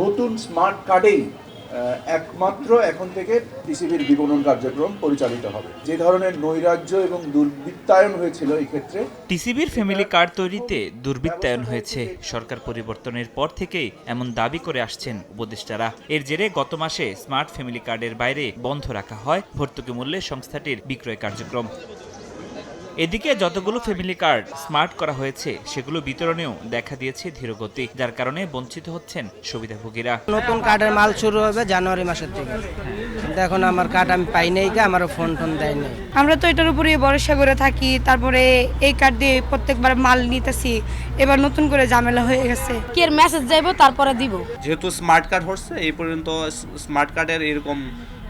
নতুন স্মার্ট কার্ডেই একমাত্র এখন থেকে টিসিবির বিপণন কার্যক্রম পরিচালিত হবে। যে ধরনের নৈরাজ্য এবং দুর্বৃত্তায়ন হয়েছিল এই ক্ষেত্রে টিসিবির ফ্যামিলি কার্ড তৈরিতে দুর্বৃত্তায়ন হয়েছে। সরকার পরিবর্তনের পর থেকেই এমন দাবি করে আসছেন উপদেষ্টারা। এর জেরে গত মাসে স্মার্ট ফ্যামিলি কার্ডের বাইরে বন্ধ রাখা হয়। ভর্তুকি মূল্যে সংস্থাটির বিক্রয় কার্যক্রম। এদিকে যতগুলো ফ্যামিলি কার্ড স্মার্ট করা হয়েছে সেগুলো বিতরণেও দেখা দিয়েছে ধীরগতি যার কারণে বঞ্চিত হচ্ছেন সুবিধাভোগীরা। নতুন কার্ডের মাল শুরু হবে জানুয়ারি মাসের থেকে কিন্তু এখন আমার কার্ড আমি পাই নাই কে আমারও ফোন টোন দেয় নাই। আমরা তো এটার উপরে ভরসা করে থাকি তারপরে এই কার্ড দিয়ে প্রত্যেকবার মাল নিতেছি এবার নতুন করে ঝামেলা হয়ে গেছে। কি এর মেসেজ যাইবো তারপরে দিব। যেহেতু স্মার্ট কার্ড হচ্ছে এই পর্যন্ত স্মার্ট কার্ডের এরকম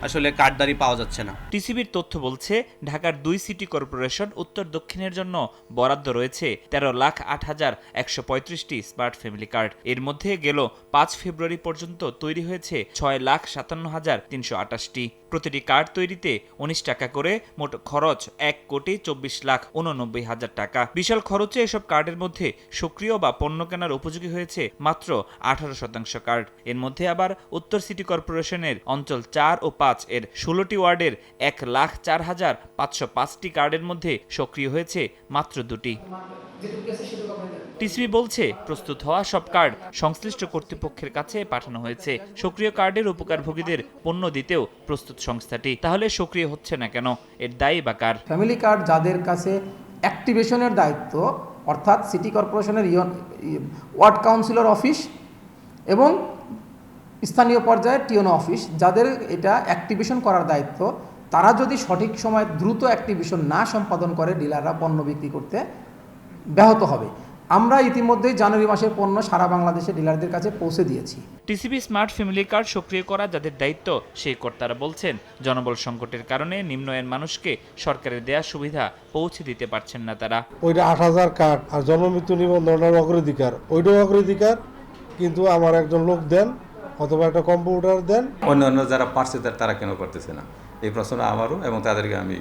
আসলে কার্ডদারি পাওয়া যাচ্ছে না। টিসিবির তথ্য বলছে, ঢাকার দুই সিটি কর্পোরেশন উত্তর দক্ষিণের জন্য বরাদ্দ রয়েছে তেরো লাখ আট হাজার একশো পঁয়ত্রিশটি স্মার্ট ফ্যামিলি কার্ড। এর মধ্যে গেল পাঁচ ফেব্রুয়ারি পর্যন্ত তৈরি হয়েছে ছয় লাখ সাতান্ন হাজার তিনশো আটাশটি। প্রতিটি কার্ড তৈরিতে উনিশ টাকা করে, মোট খরচ এক কোটি চব্বিশ লাখ উননব্বই হাজার টাকা। বিশাল খরচে এসব কার্ডের মধ্যে সক্রিয় বা পণ্য কেনার উপযোগী হয়েছে মাত্র আঠারো শতাংশ কার্ড। এর মধ্যে আবার উত্তর সিটি কর্পোরেশনের অঞ্চল চার ও পাঁচ এর ষোলোটি ওয়ার্ডের এক লাখ চার হাজার পাঁচশো পাঁচটি কার্ডের মধ্যে সক্রিয় হয়েছে মাত্র দুটি। টিসিবি বলছে, প্রস্তুত হওয়া সব কার্ড সংশ্লিষ্ট কর্তৃপক্ষের কাছে পাঠানো হয়েছে। সক্রিয় কার্ডের উপকারভোগীদের পণ্য দিতেও প্রস্তুত সংস্থাটি। তাহলে সক্রিয় হচ্ছে না কেন? এর দায়ী বা কার? ফ্যামিলি কার্ড যাদের কাছে অ্যাক্টিভেশনের দায়িত্ব, অর্থাৎ সিটি কর্পোরেশনের ওয়ার্ড কাউন্সিলর অফিস এবং স্থানীয় পর্যায়ে টিওনো অফিস যাদের এটা অ্যাক্টিভেশন করার দায়িত্ব তারা যদি সঠিক সময় দ্রুত অ্যাক্টিভেশন না সম্পাদন করে ডিলাররা পণ্য বিক্রি করতে ব্যাহত হবে। আমরা ইতিমধ্যেই জানুয়ারি মাসের পণ্য সারা বাংলাদেশে ডিলারদের কাছে পৌঁছে দিয়েছি। টিসিবি স্মার্ট ফ্যামিলি কার্ড সক্রিয় করা যাদের দায়িত্ব সেই কর্তারা বলছেন জনবল সংকটের কারণে নিম্ন আয়ের মানুষকে সরকারের দেয়া সুবিধা পৌঁছে দিতে পারছেন না তারা। ওইটা আট হাজার কার্ড আর জন্মমৃত্যু নিবন্ধনের অগ্রাধিকার। ওইটাও অগ্রাধিকার কিন্তু আমার একজন লোক দেন অথবা একটা কম্পিউটার দেন। অন্যান্য যারা পারছে তারা- তারা কেন করতেছে না? এই প্রশ্ন আমারও এবং তাদেরকে আমি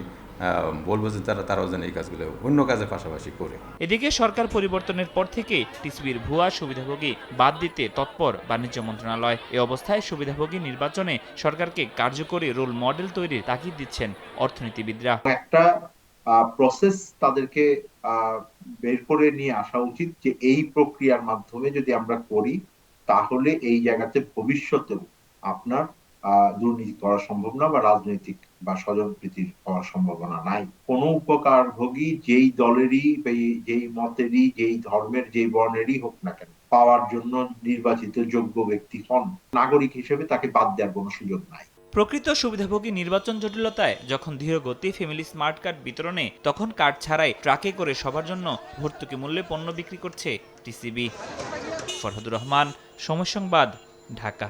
বলব যে তারা তারাও যেন এই কাজগুলো অন্য কাজের পাশাপাশি করে। এদিকে সরকার পরিবর্তনের পর থেকেই টিসিবির ভুয়া সুবিধাভোগী বাদ দিতে তৎপর বাণিজ্য মন্ত্রণালয়। এ অবস্থায় সুবিধাভোগী নির্বাচনে সরকারকে কার্যকরী রোল মডেল তৈরির তাগিদ দিচ্ছেন অর্থনীতিবিদরা। একটা প্রসেস তাদেরকে আহ, বের করে নিয়ে আসা উচিত যে এই প্রক্রিয়ার মাধ্যমে যদি আমরা করি তাহলে এই জায়গাতে ভবিষ্যতেও আপনার দুর্নীতি করা সম্ভব না বা রাজনৈতিক বা স্বজনপ্রীতির হওয়ার সম্ভাবনা নাই। কোন উপকারভোগী যেই দলেরই যেই মতেরই, যেই ধর্মের, যেই বর্ণেরই হোক না কেন, পাওয়ার জন্য নির্বাচিত যোগ্য ব্যক্তি হন। নাগরিক হিসেবে তাকে বাদ দেওয়ার কোনো সুযোগ নাই। প্রকৃত সুবিধাভোগী নির্বাচন জটিলতায় যখন ধীর গতি, ফ্যামিলি স্মার্ট কার্ড বিতরণে তখন কার্ড ছাড়াই ট্রাকে করে সবার জন্য ভর্তুকি মূল্যে পণ্য বিক্রি করছে টিসিবি। ফরহাদুর রহমান সময় সংবাদ ঢাকা।